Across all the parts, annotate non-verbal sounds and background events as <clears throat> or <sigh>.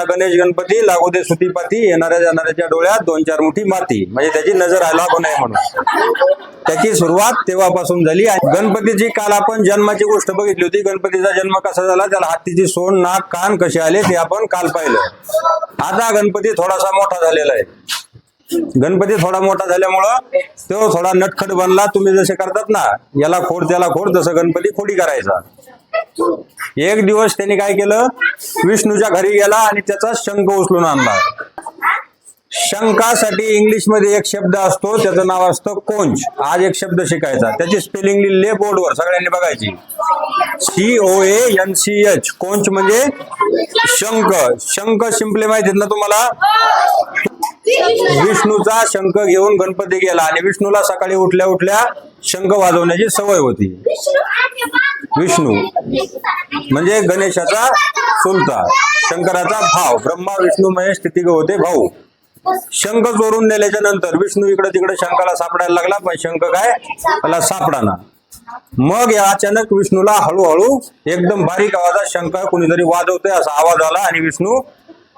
ना गणेश गणपती लागू दे सुतीपाती येणाऱ्या जाणाऱ्याच्या डोळ्यात दोन चार मुठी माती. म्हणजे त्याची नजर आला पण आहे म्हणून. त्याची सुरुवात तेव्हापासून झाली आणि गणपतीची काल आपण जन्माची गोष्ट बघितली होती. गणपतीचा जन्म कसा झाला? त्याला हत्तीची सोंड नाक कान कसे आले ते आपण काल पाहिलं. आता गणपती थोडासा मोठा झालेला आहे. गणपती थोडा मोठा झाल्यामुळं तो थोडा नटखट बनला. तुम्ही जसे करतात ना याला खोड त्याला खोड तसं गणपती खोडी करायचा. एक दिवस त्यांनी काय केलं? विष्णूच्या घरी गेला आणि त्याचा शंख उचलून आणला. शंकासाठी इंग्लिशमध्ये एक शब्द असतो त्याचं नाव असतं कोंच आज एक शब्द शिकायचा. त्याची स्पेलिंग लिहिले बोर्डवर सगळ्यांनी बघायची. C O N C H conch म्हणजे शंख. शंख शिंपले माहितीत ना तुम्हाला? विष्णूचा शंख घेऊन गणपती गेला आणि विष्णूला सकाळी उठल्या उठल्या शंख वाजवण्याची सवय होती. विष्णू म्हणजे गणेशाचा चुलता शंकराचा भाव ब्रह्मा विष्णू महेश तिघ होते भाऊ. शंख चोरून नेल्याच्या नंतर विष्णू इकडे तिकडे शंखाला सापडायला लागला पण शंख काय? त्याला सापडाना. मग या अचानक विष्णूला हळूहळू एकदम बारीक आवाजात शंख कुणीतरी वाजवतोय असा आवाज आला आणि विष्णू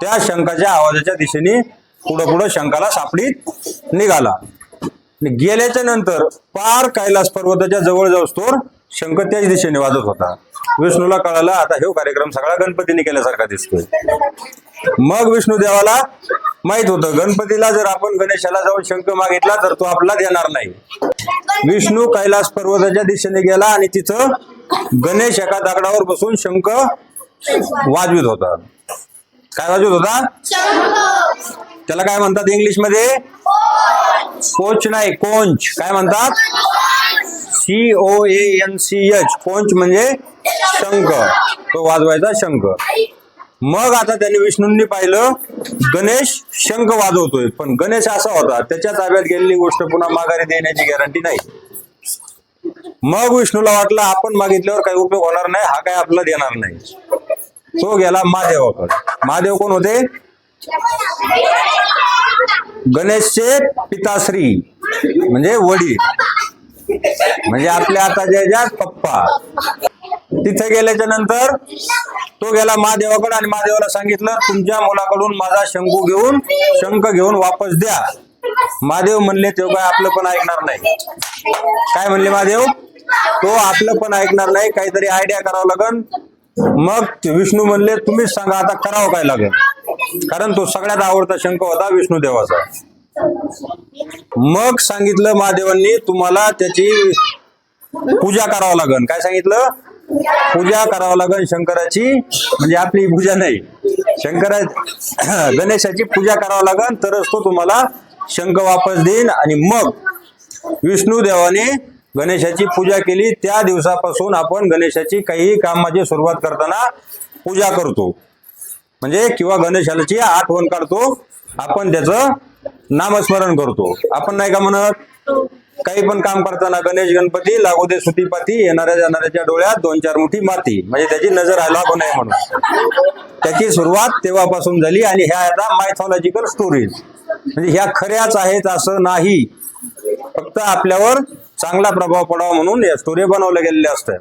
त्या शंखाच्या आवाजाच्या दिशेने पुढं पुढं शंखाला सापडीत निघाला. आणि गेल्याच्यानंतर पार कैलास पर्वताच्या जवळ जाऊस्तोर शंख त्याच दिशेने वाजत होता. विष्णूला कळलं आता हे कार्यक्रम सगळा गणपतीने केल्यासारखा दिसतोय. मग विष्णू देवाला माहीत होतं गणपतीला जर आपण गणेशाला जाऊन शंख मागितला तर तो आपला देणार नाही. विष्णू कैलास पर्वताच्या दिशेने गेला आणि तिथं गणेश एका दगडावर बसून शंख वाजवित होता. काय वाजवित होता? त्याला काय म्हणतात इंग्लिशमध्ये कोच नाही कोंच. काय म्हणतात? C O N C H conch म्हणजे शंख. तो वाजवायचा शंख. मग आता त्याने विष्णूंनी पाहिलं गणेश शंख वाजवतोय. पण गणेश असा होता त्याच्या ताब्यात गेलेली गोष्ट पुन्हा माघारी देण्याची गॅरंटी नाही. मग विष्णूला वाटलं आपण मागितल्यावर काही उपयोग होणार नाही हा काय आपला देणार नाही. तो गेला महादेवाकडे. महादेव कोण होते? गणेशचे पिताश्री म्हणजे वडील. म्हणजे आपल्या आता जे ज्या पप्पा. तिथे गेल्याच्यानंतर तो गेला महादेवाकडे आणि महादेवाला सांगितलं तुमच्या मुलाकडून माझा शंकू घेऊन शंख घेऊन वापस द्या. महादेव म्हणले तेव्हा काय आपलं पण ऐकणार नाही. काय म्हणले महादेव? तो आपलं पण ऐकणार नाही काहीतरी आयडिया करावं लागन. मग विष्णू म्हणले तुम्हीच सांगा आता करावं काय लागेल? कारण तो सगळ्यात आवडता शंख होता विष्णू देवाचा. मग सांगितलं महादेवांनी तुम्हाला त्याची पूजा करावं लागन. काय सांगितलं? पूजा करावं लागन शंकराची म्हणजे आपली पूजा नाही. शंकरा <clears throat> गणेशाची पूजा करावं लागन तरच तो तुम्हाला शंख वापस देईन. आणि मग विष्णू देवाने गणेशाची पूजा केली. त्या दिवसापासून आपण गणेशाची काही कामाची सुरुवात करताना पूजा करतो. म्हणजे किंवा गणेशालाची आठवण काढतो. आपण त्याचं नामस्मरण करतो. आपण नाही का म्हणत काही पण काम करताना गणेश गणपती लागू दे सुतीपाती येणाऱ्या जाणाऱ्याच्या डोळ्यात दोन चार मुठी माती. म्हणजे त्याची नजर आला पण नाही म्हणून. त्याची सुरुवात तेव्हापासून झाली आणि ह्या आता मायथॉलॉजिकल स्टोरीज म्हणजे ह्या खऱ्याच आहेत असं नाही. फक्त आपल्यावर चांगला प्रभाव पडावा म्हणून या स्टोरी बनवल्या गेलेल्या असतात.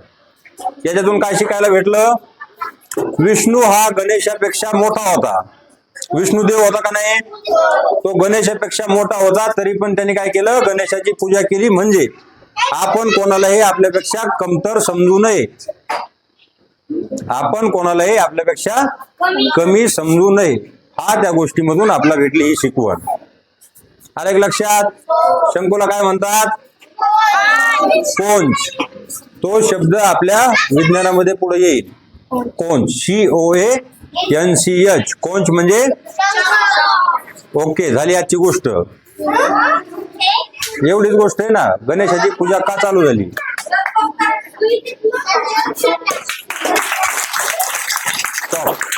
याच्यातून काय शिकायला भेटलं? विष्णू हा गणेशापेक्षा मोठा होता. विष्णुदेव होता का नाही? तो गणेशापेक्षा मोठा होता तरी पण त्यांनी काय केलं? गणेशाची पूजा केली. म्हणजे आपण कोणालाही आपल्यापेक्षा कमतर समजू नये. आपण कोणालाही आपल्यापेक्षा कमी समजू नये. हा त्या गोष्टीमधून आपला भेटली ही शिकवण. आलं का लक्षात? शंकूला काय म्हणतात? कोंच तो शब्द आपल्या विज्ञानामध्ये पुढे येईल. Conch C O A N C H conch म्हणजे? ओके झाली आजची गोष्ट. एवढीच गोष्ट आहे ना. गणेशाची पूजा का चालू झाली? Stop.